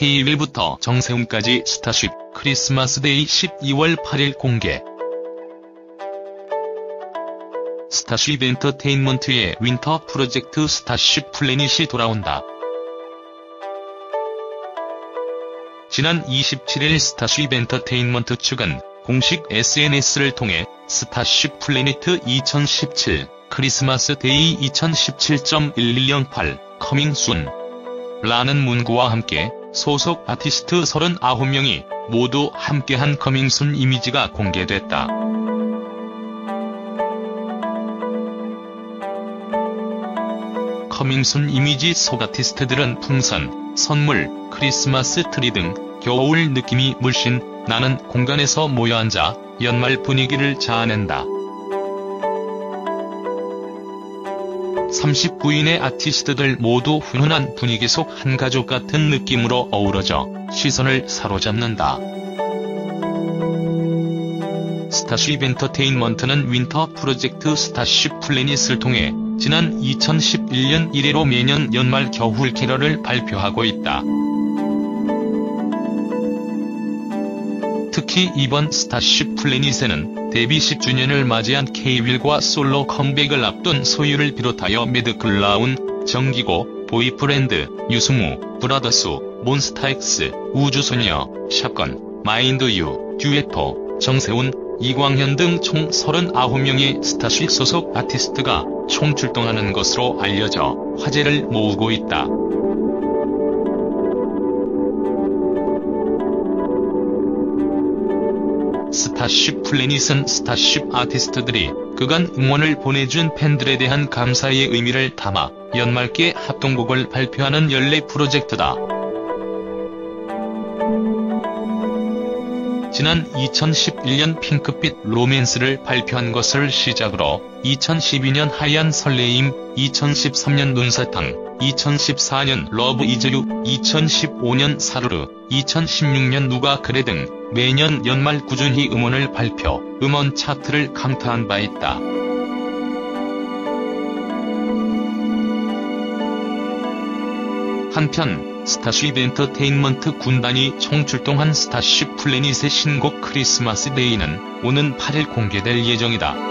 K1부터 정세훈까지 스타쉽 크리스마스 데이 12월 8일 공개 스타쉽 엔터테인먼트의 윈터 프로젝트 스타쉽 플래닛이 돌아온다. 지난 27일 스타쉽 엔터테인먼트 측은 공식 SNS를 통해 스타쉽 플래닛 2017 크리스마스 데이 2017.1108 커밍순 라는 문구와 함께 소속 아티스트 39명이 모두 함께한 커밍순 이미지가 공개됐다. 커밍순 이미지 속 아티스트들은 풍선, 선물, 크리스마스 트리 등 겨울 느낌이 물씬 나는 공간에서 모여 앉아 연말 분위기를 자아낸다. 39인의 아티스트들 모두 훈훈한 분위기 속 한 가족 같은 느낌으로 어우러져 시선을 사로잡는다. 스타쉽 엔터테인먼트는 윈터 프로젝트 스타쉽 플래닛을 통해 지난 2011년 이래로 매년 연말 겨울 캐럴을 발표하고 있다. 특히 이번 스타쉽 플래닛에는 데뷔 10주년을 맞이한 K-윌과 솔로 컴백을 앞둔 소유를 비롯하여 매드클라운, 정기고, 보이프렌드, 유승우, 브라더스, 몬스타엑스, 우주소녀, 샷건, 마인드유, 듀에토, 정세훈, 이광현 등 총 39명의 스타쉽 소속 아티스트가 총 출동하는 것으로 알려져 화제를 모으고 있다. 스타쉽 플래닛은 스타쉽 아티스트들이 그간 응원을 보내준 팬들에 대한 감사의 의미를 담아 연말께 합동곡을 발표하는 연례 프로젝트다. 지난 2011년 핑크빛 로맨스를 발표한 것을 시작으로 2012년 하얀 설레임, 2013년 눈사탕, 2014년 러브 이즈유, 2015년 사르르, 2016년 누가 그래 등 매년 연말 꾸준히 음원을 발표, 음원 차트를 강타한 바 있다. 한편 스타쉽 엔터테인먼트 군단이 총출동한 스타쉽 플래닛의 신곡 크리스마스 데이는 오는 8일 공개될 예정이다.